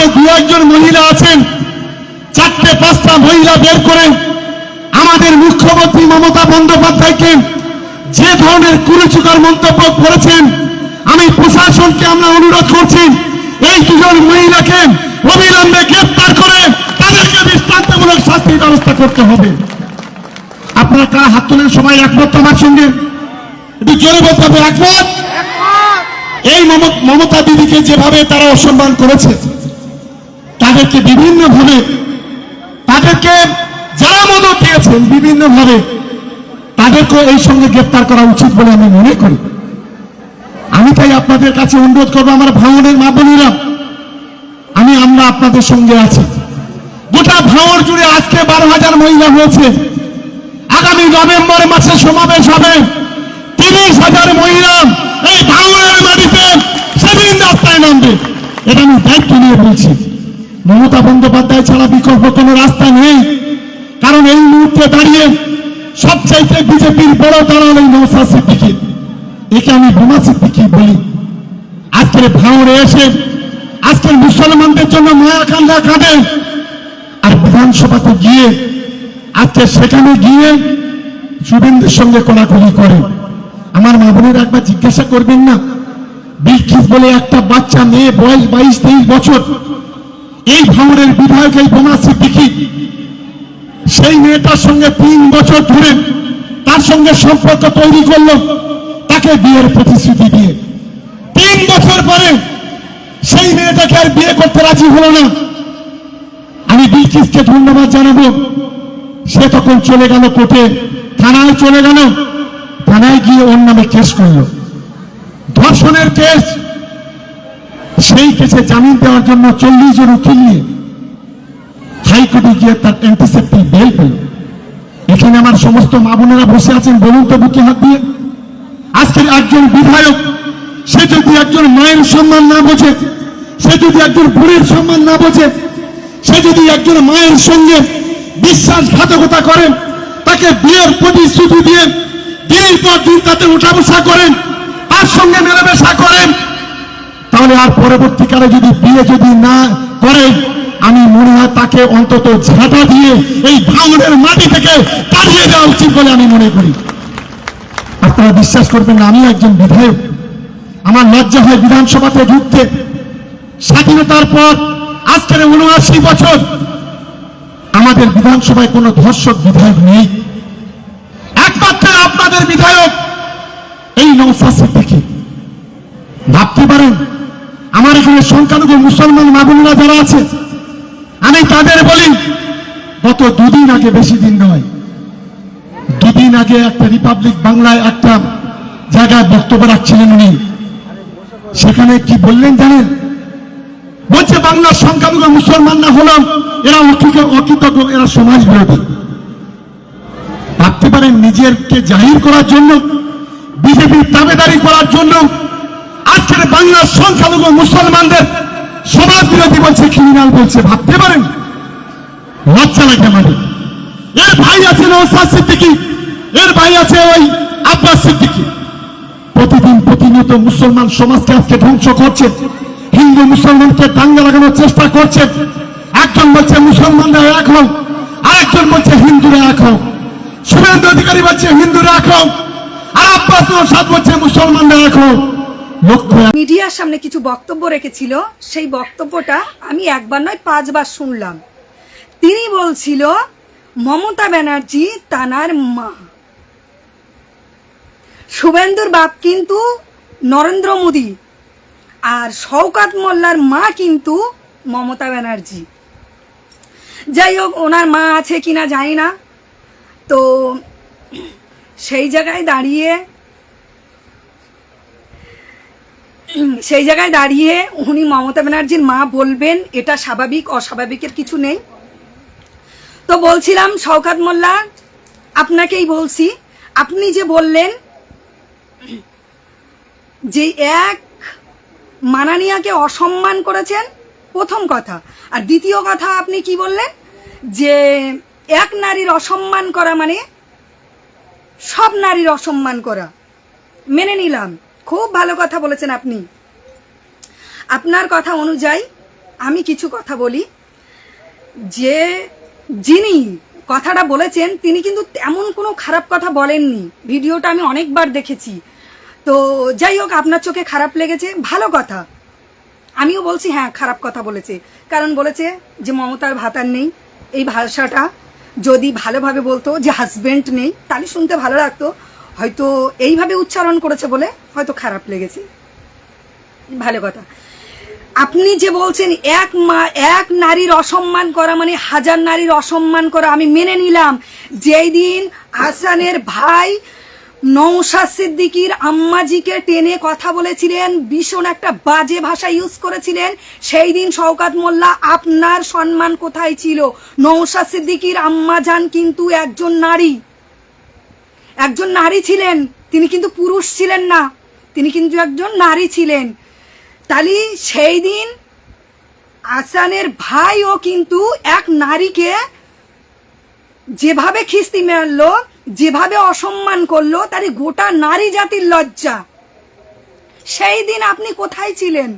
আজকে দু একজন মহিলা আছেন চারটে পাঁচটা মহিলা বের করেন। আমাদের মুখ্যমন্ত্রী মমতা বন্দ্যোপাধ্যায়কে যে ধরনের কুরুচিকর মন্তব্য করেছেন আমি প্রশাসনকে আমরা অনুরোধ করছি এই দুজন মহিলাকে অবিলম্বে গ্রেপ্তার করে তাদেরকে দৃষ্টান্তমূলক শাস্তির ব্যবস্থা করতে হবে। আপনারা কারা হাত তোলেন সবাই একমত আমার সঙ্গে? একটু জোরে বলতে হবে একমত? এই মম- মমতা দিদিকে যেভাবে তারা অসম্মান করেছে তাদেরকে বিভিন্ন ভাবে তাদেরকে যারা মদত দিয়েছেন বিভিন্ন ভাবে তাদেরকে এই সঙ্গে গ্রেপ্তার করা উচিত বলে আমি মনে করি। আমি তাই আপনাদের কাছে অনুরোধ করব, আমার ভাঙনের মা বোনেরা, আমি, আমরা আপনাদের সঙ্গে আছি। গোটা ভাঙর জুড়ে আজকে বারো হাজার মহিলা হয়েছে। আগামী নভেম্বর মাসে সমাবেশ হবে। তিরিশ হাজার মহিলা এই ভাঙনের মাটিতে সেদিন রাস্তায় নামবে। এটা আমি দায়িত্ব নিয়ে বলছি। মমতা বন্দ্যোপাধ্যায় ছাড়া বিকল্প কোনো রাস্তা নেই। কারণ এই মুহূর্তে দাঁড়িয়ে সবচাইতে বিজেপির বড় দাঁড়াল এই নৌসা সিদ্দিকি। একে আমি বোমা সিদ্দিকি বলি। আজকের ভাঙড়ে এসে আজকের মুসলমানদের জন্য মায়া কান্দা কাঁদে। আর বিধানসভাতে গিয়ে, আজকে সেখানে গিয়ে শুভেন্দুর সঙ্গে কোলাকুলি করে। আমার মা বোনের একবার জিজ্ঞাসা করবেন না, বিলকিস বলে একটা বাচ্চা মেয়ে বয়স বাইশ তেইশ বছর। এই ভাঙড়ের বিধায়ক এই বোমা সিদ্দিকি সেই মেয়েটার সঙ্গে তিন বছর ধরে তার সঙ্গে সম্পর্ক তৈরি করল, তাকে বিয়ের প্রতিশ্রুতি দিয়ে। তিন বছর পরে সেই মেয়েটাকে আর বিয়ে করতে রাজি হলো না। আমি বিলকিসকে ধন্যবাদ জানাব। সে তখন চলে গেল কোর্টে, থানায় চলে গেল, থানায় গিয়ে ওর নামে কেস করল। ধর্ষণের কেস সেই কেসে জামিন দেওয়ার জন্য চল্লিশ জন উকিল নিয়ে হাইকোর্টে গিয়ে তার অ্যান্টিসেপ্টিক বেল পেল। এখানে আমার সমস্ত মা বোনেরা বসে আছেন, বলুন তো বুকে হাত দিয়ে। আজকের একজন বিধায়ক, সে যদি একজন মায়ের সম্মান না বোঝে, সে যদি একজন বোনের সম্মান না বোঝে, সে যদি একজন মায়ের সঙ্গে বিশ্বাসঘাতকতা করেন, তাকে বিয়ের প্রতিশ্রুতি দিয়ে দিনের পর দিন তাতে উঠা বসা করেন, তার সঙ্গে মেলামেশা করেন তাহলে আর পরবর্তীকালে যদি বিয়ে যদি না করেন আমি মনে হয় তাকে অন্তত ঝাঁটা দিয়ে এই ভাঙনের মাটি থেকে তাড়িয়ে দেওয়া উচিত বলে আমি মনে করি। আপনারা বিশ্বাস করবেন না আমি একজন বিধায়ক। আমার লজ্জা হয় বিধানসভাতে ঢুকতে। স্বাধীনতার পর আজকের উনআশি বছর আমাদের বিধানসভায় কোনো ধর্ষক বিধায়ক নেই। একমাত্র আপনাদের বিধায়ক এই নৌসা সিদ্দিকী। ভাবতে পারেন আমার এখানে সংখ্যালঘু মুসলমান মাগুনিরা যারা আছে, আমি তাদের বলি, গত দুদিন আগে বেশি দিন নয়, দুদিন আগে একটা রিপাবলিক বাংলায় একটা জায়গায় বক্তব্য রাখছিলেন উনি। সেখানে কি বললেন জানেন? বলছে, বাংলার সংখ্যালঘু মুসলমান না হলাম এরা অকৃত- অকৃতজ্ঞ, এরা সমাজ বিরোধী ভাবতে পারেন, নিজেরকে জাহির করার জন্য, বিজেপির দাবেদারি করার জন্য আজকের বাংলার সংখ্যালঘু মুসলমানদের সমাজ বিরোধী বলছে ক্রিমিনাল বলছে, ভাবতে পারেন? লজ্জা লাগে আমাদের। এর ভাই আছে নৌসাদ সিদ্দিকি, এর ভাই আছে ওই আব্বাস সিদ্দিকি। প্রতিদিন প্রতিনিয়ত মুসলমান সমাজকে আজকে ধ্বংস করছে, হিন্দু মুসলমানকে দাঙ্গা লাগানোর চেষ্টা করছে। একজন বলছে, মুসলমানরা এক হোক আরেকজন বলছে, হিন্দুরা এক হোক শুভেন্দু অধিকারী বলছে, হিন্দুরা এক হোক আর আব্বাস নৌসাদ বলছে, মুসলমানরা এক হোক মিডিয়ার সামনে কিছু বক্তব্য রেখেছিল, সেই বক্তব্যটা আমি একবার নয়, পাঁচবার শুনলাম। তিনি বলছিল, মমতা ব্যানার্জি তানার মা। শুভেন্দুর বাপ কিন্তু নরেন্দ্র মোদী, আর শওকাত মোল্লার মা কিন্তু মমতা ব্যানার্জি। যাই হোক, ওনার মা আছে কিনা জানি না। তো সেই জায়গায় দাঁড়িয়ে সেই জায়গায় দাঁড়িয়ে উনি মমতা ব্যানার্জির মা বলবেন, এটা স্বাভাবিক, অস্বাভাবিকের কিছু নেই। তো বলছিলাম, শওকাত মোল্লা, আপনাকেই বলছি, আপনি যে বললেন যে এক মানানিয়াকে অসম্মান করেছেন, প্রথম কথা। আর দ্বিতীয় কথা, আপনি কি বললেন? যে এক নারীর অসম্মান করা মানে সব নারীর অসম্মান করা। মেনে নিলাম। খুব ভালো কথা বলেছেন আপনি। আপনার কথা অনুযায়ী আমি কিছু কথা বলি। যে যিনি কথাটা বলেছেন, তিনি কিন্তু তেমন কোনো খারাপ কথা বলেননি। ভিডিওটা আমি অনেকবার দেখেছি। তো যাই হোক, আপনার চোখে খারাপ লেগেছে, ভালো কথা। আমিও বলছি হ্যাঁ খারাপ কথা বলেছে। কারণ বলেছে যে মমতার ভাতার নেই, এই ভাষাটা যদি ভালোভাবে বলতো, যে হাজবেন্ড নেই, তাহলে শুনতে ভালো লাগতো। হয়তো এইভাবে উচ্চারণ করেছে বলে হয়তো খারাপ লেগেছে। ভালো কথা। আপনি যে বলছেন, এক মা, এক নারীর অসম্মান করা মানে হাজার নারীর অসম্মান করা, আমি মেনে নিলাম। যেই দিন হাসানের ভাই নৌশা সিদ্দিকির আম্মাজিকে টেনে কথা বলেছিলেন, ভীষণ একটা বাজে ভাষা ইউজ করেছিলেন, সেই দিন শওকাত মোল্লা, আপনার সম্মান কোথায় ছিল? নৌশা সিদ্দিকির আম্মাজান কিন্তু একজন নারী। একজন নারী ছিলেন, তিনি কিন্তু পুরুষ ছিলেন না, তিনি কিন্তু একজন নারী ছিলেন। তাহলে সেই দিন আসানের ভাইও কিন্তু এক নারীকে যেভাবে খিস্তি মারলো, যেভাবে অসম্মান করল তার গোটা নারী জাতির লজ্জা। সেই দিন আপনি কোথায় ছিলেন?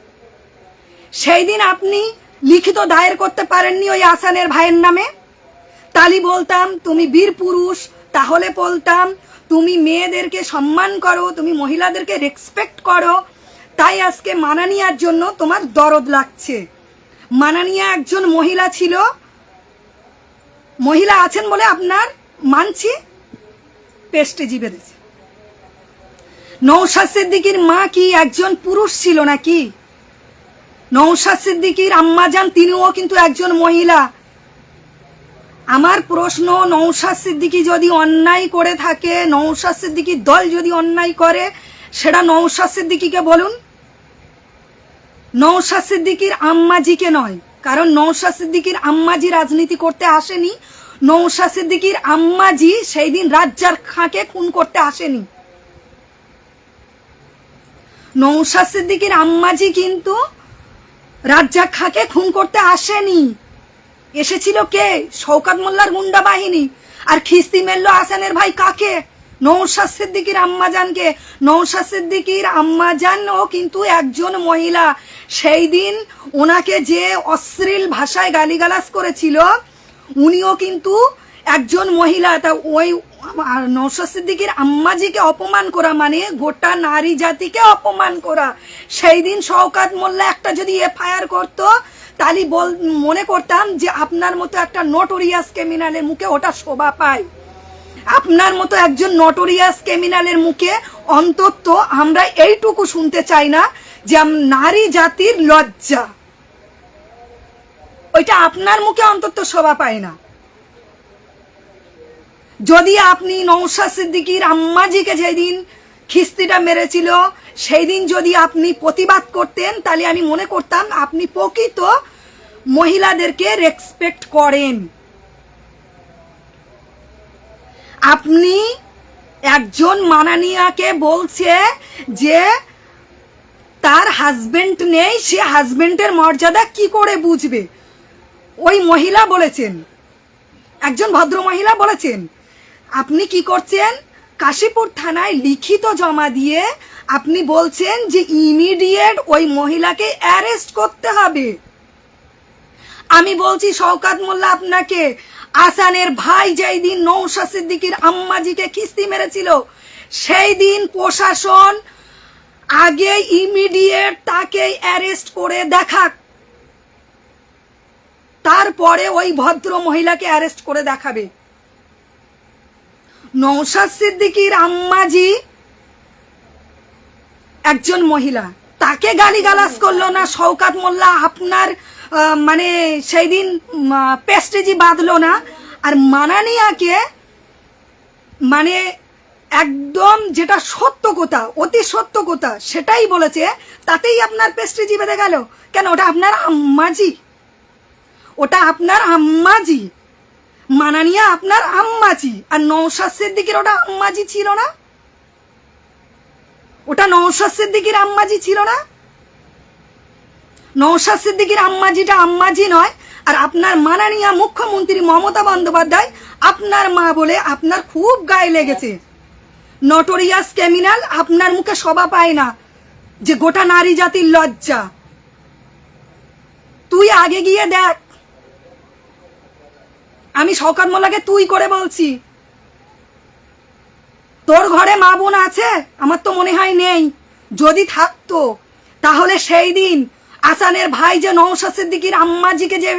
সেই দিন আপনি লিখিত দায়ের করতে পারেননি ওই আসানের ভাইয়ের নামে? তালি বলতাম, তুমি বীর পুরুষ, তাহলে বলতাম তুমি মেয়েদেরকে সম্মান করো, তুমি মহিলাদেরকে রেসপেক্ট করো, তাই আজকে মানানিয়ার জন্য তোমার দরদ লাগছে। মানানিয়া একজন মহিলা ছিল, মহিলা আছেন বলে আপনার মানছি পেস্টেজি বেঁধেছে নৌশাদ সিদ্দিকির মা কি একজন পুরুষ ছিল নাকি? নৌশাদ সিদ্দিকির আম্মাজান তিনিও কিন্তু একজন মহিলা। আমার প্রশ্ন নৌশাদ সিদ্দিকি যদি অন্যায় করে থাকে নৌশাদ সিদ্দিকির দল যদি অন্যায় করে, সেটা নৌশাদ সিদ্দিকিকে বলুন। নৌশাদ সিদ্দিকির আম্মাজিকে নয়, কারণ নৌশাদ সিদ্দিকির আম্মাজি রাজনীতি করতে আসেনি। নৌশাদ সিদ্দিকির আম্মাজি সেই দিন রাজ্জার খাঁকে খুন করতে আসেনি। নৌশাদ সিদ্দিকির আম্মাজি কিন্তু রাজ্জাক খাঁকে খুন করতে আসেনি। এসেছিল কে? শওকাত মোল্লার গুন্ডা বাহিনী। আর খিস্তি মেললো আসানের ভাই কাকে? নৌশাদ সিদ্দিকির আম্মাজানকে নৌশাদ সিদ্দিকির আম্মাজানও কিন্তু একজন মহিলা। সেই দিন ওনাকে যে অশ্লীল ভাষায় গালিগালাজ করেছিল, উনিও কিন্তু একজন মহিলা। তা ওই নৌশাদ সিদ্দিকির আম্মাজিকে অপমান করা মানে গোটা নারী জাতিকে অপমান করা। সেই দিন শওকাত মোল্লা একটা যদি এফআইআর করতো তাহলে বল, মনে করতাম যে আপনার মতো একটা নটোরিয়াস ক্রিমিনালের মুখে ওটা শোভা পায়। আপনার মতো একজন নটোরিয়াস ক্রিমিনালের মুখে অন্তত আমরা এইটুকু শুনতে চাই না যে নারী জাতির লজ্জা। ওইটা আপনার মুখে অন্তত শোভা পায় না। যদি আপনি নৌশা সিদ্দিকির আম্মাজিকে যেদিন খিস্তিটা মেরেছিল সেই দিন যদি আপনি প্রতিবাদ করতেন, তাহলে আমি মনে করতাম আপনি প্রকৃত মহিলাদেরকে রেসপেক্ট করেন। আপনি একজন মানানিয়াকে বলছে যে তার হাজবেন্ড নেই, সে হাজবেন্ডের মর্যাদা কি করে বুঝবে? ওই মহিলা বলেছেন, একজন ভদ্র মহিলা বলেছেন, আপনি কি করছেন? কাশীপুর থানায় লিখিত জমা দিয়ে আপনি বলছেন যে ইমিডিয়েট ওই মহিলাকে অ্যারেস্ট করতে হবে। আমি বলছি শওকাত মোল্লা আপনাকে। আসানের ভাই যেই দিন নৌশা সিদ্দিকির আম্মাজিকে কিস্তি মেরেছিল, সেই দিন প্রশাসন আগে ইমিডিয়েট তাকে অ্যারেস্ট করে দেখাক। তারপরে ওই ভদ্র মহিলাকে অ্যারেস্ট করে দেখাবে। নৌশাদ সিদ্দিকির আম্মাজি একজন মহিলা। তাকে গালি গালিগালাজ করল না শওকাত মোল্লা, আপনার মানে সেই দিন পেস্টেজি বাঁধলো না। আর মানানিয়াকে মানে একদম যেটা সত্য কথা, অতি সত্য কথা, সেটাই বলেছে, তাতেই আপনার পেস্টেজি বেঁধে গেল। কেন, ওটা আপনার আম্মাজি। ওটা আপনার আম্মাজি। মানানিয়া আপনার আম্মাজি। আর নৌশাদ সিদ্দিকির ওটা আম্মাজি ছিল না? ওটা নৌশাদ সিদ্দিকির আম্মাজি ছিল না? নৌশাদ সিদ্দিকির আম্মাজিটা আম্মাজি নয়, আর আপনার মানানিয়া মুখ্যমন্ত্রী মমতা বন্দ্যোপাধ্যায় আপনার মা বলে আপনার খুব গায়ে লেগেছে। নটোরিয়াস ক্রিমিনাল আপনার মুখে শোভা পায় না, যে গোটা নারী জাতির লজ্জা। তুই আগে গিয়ে দেখ। আমি শওকাত তুই করে বলছি। তোর ঘরে মা বোন আছে? আমার তো মনে হয় নেই। যদি থাকতো, তাহলে সেই দিন আসানের ভাই যে নৌশা সিদ্দিকির আম্মাজিকে যে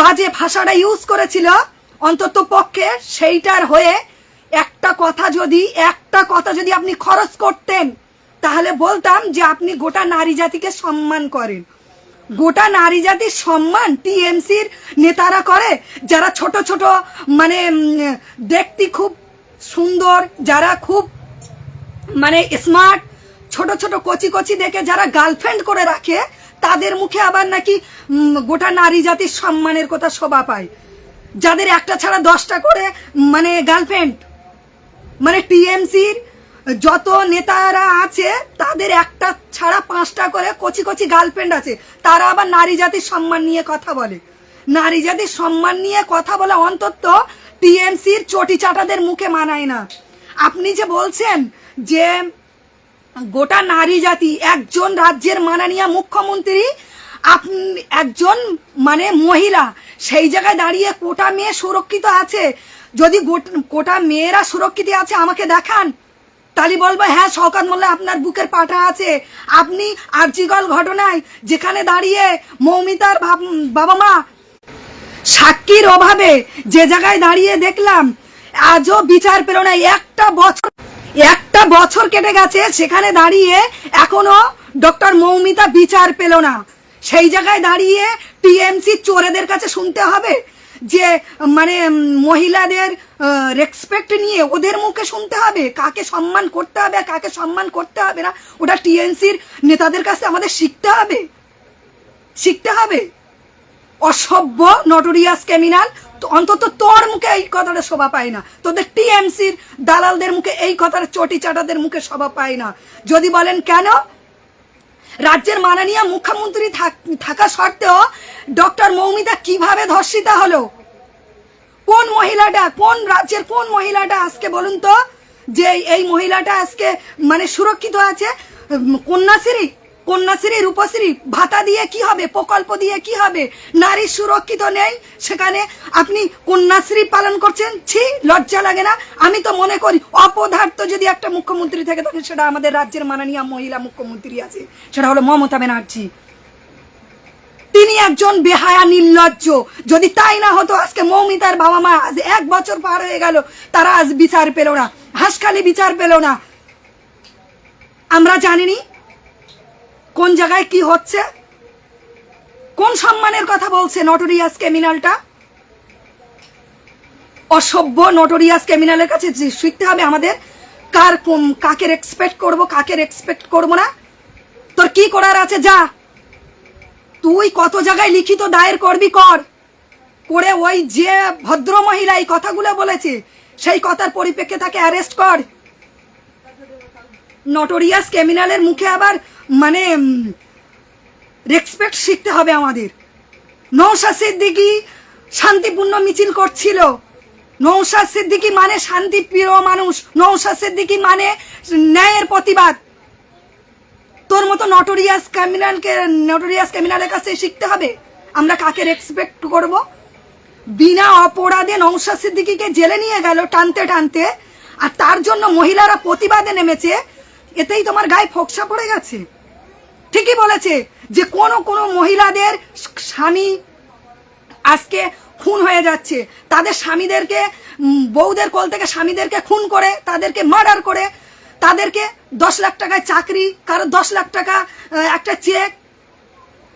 বাজে ভাষাটা ইউজ করেছিল, অন্তত পক্ষে সেইটার হয়ে একটা কথা যদি, একটা কথা যদি আপনি খরচ করতেন, তাহলে বলতাম যে আপনি গোটা নারী জাতিকে সম্মান করেন। গোটা নারী জাতির সম্মান টিএমসির নেতারা করে, যারা ছোট ছোট মানে দেখতে খুব সুন্দর, যারা খুব মানে স্মার্ট ছোট ছোট কচি কচি দেখে যারা গার্লফ্রেন্ড করে রাখে তাদের মুখে আবার নাকি গোটা নারী জাতির সম্মানের কথা শোভা পায়। যাদের একটা ছাড়া দশটা করে মানে গার্লফ্রেন্ড মানে টিএমসির যত নেতারা আছে, তাদের একটা ছাড়া পাঁচটা করে কচি কচি গার্লফ্রেন্ড আছে। তারা আবার নারী জাতির সম্মান নিয়ে কথা বলে। নারী জাতির সম্মান নিয়ে কথা বলে অন্তত টিএমসির চটি চাটাদের মুখে মানায় না। আপনি যে বলছেন যে গোটা নারী জাতি, একজন রাজ্যের মাননীয় মুখ্যমন্ত্রী, আপনি একজন মানে মহিলা, সেই জায়গায় দাঁড়িয়ে কোটা মেয়ে সুরক্ষিত আছে? যদি কোটা মেয়েরা সুরক্ষিত আছে, আমাকে দেখান। তালি বলব হ্যাঁ শওকাত মোল্লা আপনার বুকের পাঠা আছে। আপনি আর্জিগল ঘটনায় যেখানে দাঁড়িয়ে মৌমিতার বাবা মা সাক্ষীর অভাবে যে জায়গায় দাঁড়িয়ে দেখলাম, আজও বিচার না একটা বছর একটা বছর কেটে গেছে, সেখানে দাঁড়িয়ে এখনও ডক্টর মৌমিতা বিচার পেল না। সেই জায়গায় দাঁড়িয়ে টিএমসি চোরেদের কাছে শুনতে হবে যে মানে মহিলাদের রেসপেক্ট নিয়ে ওদের মুখে শুনতে হবে। কাকে সম্মান করতে হবে আর কাকে সম্মান করতে হবে না, ওটা টিএমসির নেতাদের কাছে আমাদের শিখতে হবে। শিখতে হবে। অসভ্য নটোরিয়াস ক্রিমিনাল অন্তত তোর মুখে এই কথাটা শোভা পায় না। তোদের টিএমসির দালালদের মুখে এই কথাটা, চটি চাটাদের মুখে শোভা পায় না। যদি বলেন কেন? রাজ্যের মাননীয় মুখ্যমন্ত্রী থাক- সত্ত্বেও ডক্টর মৌমিতা কীভাবে ধর্ষিতা হলো? কোন মহিলাটা, কোন রাজ্যের কোন মহিলাটা আজকে বলুন তো, যে এই মহিলাটা আজকে মানে সুরক্ষিত আছে? কন্যাশ্রী? কন্যাশ্রী, রূপশ্রী, ভাতা দিয়ে কি হবে, প্রকল্প দিয়ে কি হবে? নারী সুরক্ষিত নেই, সেখানে আপনি কন্যাশ্রী পালন করছেন, ছি, লজ্জা লাগে না। আমি তো মনে করি, অপদার্থ যদি একটা মুখ্যমন্ত্রী থেকে থাকে সেটা আমাদের রাজ্যের মাননীয় মহিলা মুখ্যমন্ত্রী আছে। সেটা হলো মমতা ব্যানার্জি। তিনি একজন বেহায়া, নির্লজ্জ। যদি তাই না হতো, আজকে মৌমিতার বাবা মা আজ এক বছর পার হয়ে গেল, তারা আজ বিচার পেল না। হাসখালি বিচার পেল না। আমরা জানিনি কোন জায়গায় কি হচ্ছে? কোন সম্মানের কথা বলছে নটোরিয়াস ক্রিমিনালটা অসভ্য নটোরিয়াস ক্রিমিনালের কাছে শিখতে হবে আমাদের। কার কোন- কাকে রেসপেক্ট করব কাকে রেসপেক্ট করব না? তোর কি করার আছে? যা। তুই কত জায়গায় লিখিত দায়ের করবি কর। করে ওই যে ভদ্র মহিলা এই কথাগুলো বলেছে, সেই কথার পরিপ্রেক্ষে তাকে অ্যারেস্ট কর। নটোরিয়াস ক্রিমিনালের মুখে আবার মানে রেসপেক্ট শিখতে হবে আমাদের। নৌশা সিদ্দিকি শান্তিপূর্ণ মিছিল করছিল। নৌশা সিদ্দিকি মানে শান্তিপ্রিয় মানুষ। নৌশা সিদ্দিকি মানে ন্যায়ের প্রতিবাদ। তোর মতো নটোরিয়াস ক্যামিনালকে নটোরিয়াস ক্যামিনালের কাছে শিখতে হবে। আমরা কাকে রেসপেক্ট করব? বিনা অপরাধে নৌশা সিদ্দিকিকে জেলে নিয়ে গেল টানতে টানতে, আর তার জন্য মহিলারা প্রতিবাদে নেমেছে। এতেই তোমার গায়ে ফোকসা পড়ে গেছে। ঠিকই বলেছে যে কোনো কোনো মহিলাদের স্বামী আজকে খুন হয়ে যাচ্ছে। তাদের স্বামীদেরকে বউদের কোল থেকে স্বামীদেরকে খুন করে, তাদেরকে মার্ডার করে, তাদেরকে দশ লাখ টাকায় চাকরি, কারও দশ লাখ টাকা একটা চেক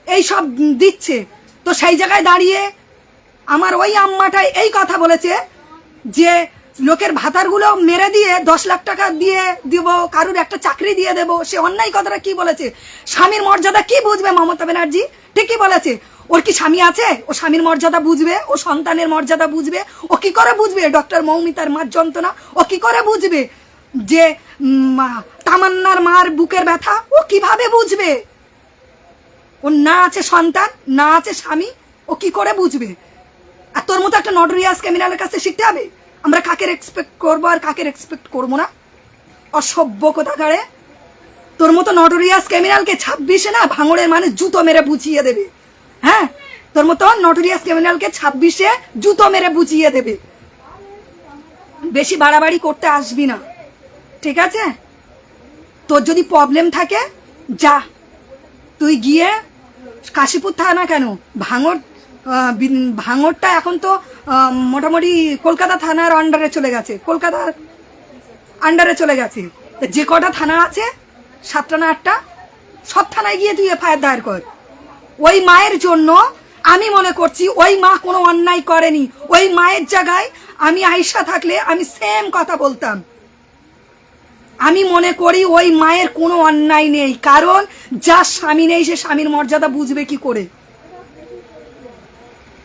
এই সব দিচ্ছে। তো সেই জায়গায় দাঁড়িয়ে আমার ওই আম্মাটাই এই কথা বলেছে যে লোকের ভাতারগুলো মেরে দিয়ে দশ লাখ টাকা দিয়ে দিব, কারুর একটা চাকরি দিয়ে দেব, সে অন্যায় কথাটা কি বলেছে? স্বামীর মর্যাদা কি বুঝবে মমতা ব্যানার্জি? ঠিকই বলেছে। ওর কি স্বামী আছে? ও স্বামীর মর্যাদা বুঝবে, ও সন্তানের মর্যাদা বুঝবে, ও কি করে বুঝবে? ডক্টর মৌমিতার মার যন্ত্রণা, ও কি করে বুঝবে যে তামান্নার মার বুকের ব্যথা? ও কীভাবে বুঝবে? ওর না আছে সন্তান, না আছে স্বামী, ও কি করে বুঝবে? আর তোর মতো একটা নটরিয়াস ক্রিমিনালের কাছে শিখতে হবে? আমরা কাকে রেসপেক্ট করব আর কাকে রেসপেক্ট করব না? অসভ্য কোথাকারে। তোর মতো নটোরিয়াস ক্রিমিনালকে ছাব্বিশে না ভাঙড়ের মানে জুতো মেরে বুঝিয়ে দেবে। হ্যাঁ? তোর মতো নটোরিয়াস ক্রিমিনালকে ছাব্বিশে জুতো মেরে বুঝিয়ে দেবে। বেশি বাড়াবাড়ি করতে আসবি না। ঠিক আছে? তোর যদি প্রবলেম থাকে, যা। তুই গিয়ে কাশীপুর থানা কেন? ভাঙর ভাঙরটা এখন তো মোটামুটি কলকাতা থানার আন্ডারে চলে গেছে। কলকাতার আন্ডারে চলে গেছে। যে কটা থানা আছে, সাতটা না আটটা, সব থানায় গিয়ে তুই এফআইআর দায়ের কর। ওই মায়ের জন্য আমি মনে করছি, ওই মা কোনো অন্যায় করেনি। ওই মায়ের জায়গায় আমি আইসা থাকলে আমি সেম কথা বলতাম। আমি মনে করি ওই মায়ের কোনো অন্যায় নেই, কারণ যার স্বামী নেই, সে স্বামীর মর্যাদা বুঝবে কি করে?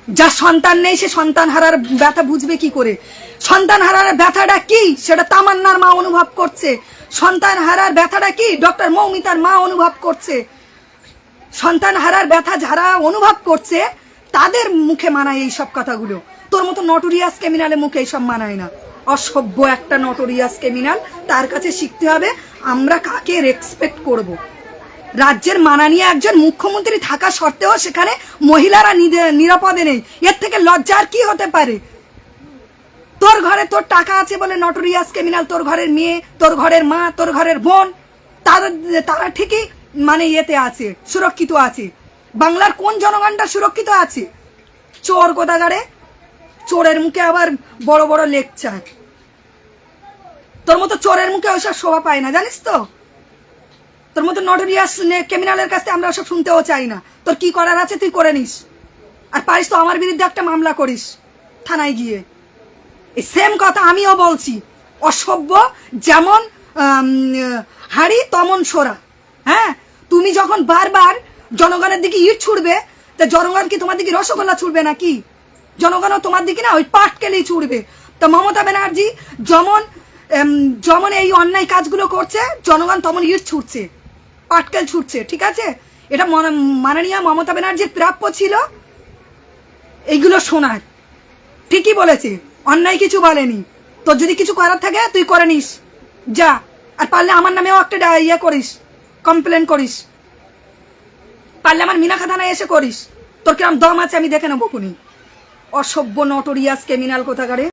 যার সন্তান নেই, সে সন্তান হারার ব্যথা বুঝবে কি করে? সন্তান হারার ব্যথাটা কি? সেটা তামান্নার মা অনুভব করছে। সন্তান হারার ব্যথাটা কি? ডক্টর মৌমিতার মা অনুভব করছে। সন্তান হারার ব্যথা যারা অনুভব করছে, তাদের মুখে মানায় এই সব কথাগুলো। তোর মতো নটোরিয়াস ক্রিমিনালের মুখে এইসব মানায় না। অসভ্য একটা নটোরিয়াস ক্রিমিনাল তার কাছে শিখতে হবে, আমরা কাকে রেসপেক্ট করব। রাজ্যের মাননীয় একজন মুখ্যমন্ত্রী থাকা সত্ত্বেও সেখানে মহিলারা নিরাপদে নেই। এর থেকে লজ্জার কি হতে পারে? তোর ঘরে তোর টাকা আছে বলে নটোরিয়াস ক্রিমিনাল তোর ঘরের মেয়ে, তোর ঘরের মা, তোর ঘরের বোন, তারা তারা ঠিকই মানে ইয়েতে আছে, সুরক্ষিত আছে। বাংলার কোন জনগণটা সুরক্ষিত আছে? চোর কোথাকারে? চোরের মুখে আবার বড় বড় লেকচার। তোর মতো চোরের মুখে ওইসব শোভা পায় না, জানিস তো? তোর মতো নটোরিয়াস ক্রিমিনালের কাছে আমরা ওসব শুনতেও চাই না। তোর কি করার আছে তুই করে নিস। আর পারিস তো আমার বিরুদ্ধে একটা মামলা করিস থানায় গিয়ে। এই সেম কথা আমিও বলছি। অসভ্য যেমন হাড়ি তেমন সোরা। হ্যাঁ? তুমি যখন বারবার জনগণের দিকে ইট ছুড়বে, তা জনগণ কি তোমার দিকে রসগোল্লা ছুড়বে নাকি? জনগণও তোমার দিকে না, ওই পাটকেলেই ছুড়বে। তা মমতা ব্যানার্জি যেমন যেমন এই অন্যায় কাজগুলো করছে, জনগণ তেমন ইট ছুটছে পাটকেল ছুটছে, ঠিক আছে? এটা মন- মাননীয় মমতা ব্যানার্জির প্রাপ্য ছিল। এইগুলো শোনার। ঠিকই বলেছে, অন্যায় কিছু বলেনি। তোর যদি কিছু করার থাকে, তুই করে নিস। যা, আর পারলে আমার নামেও একটা ইয়ে করিস কমপ্লেন করিস। পারলে আমার মিনাখা থানায় এসে করিস। তোর কিরম দম আছে আমি দেখে নেব কোনি অসভ্য নটোরিয়াস ক্রিমিনাল কোথাকারে।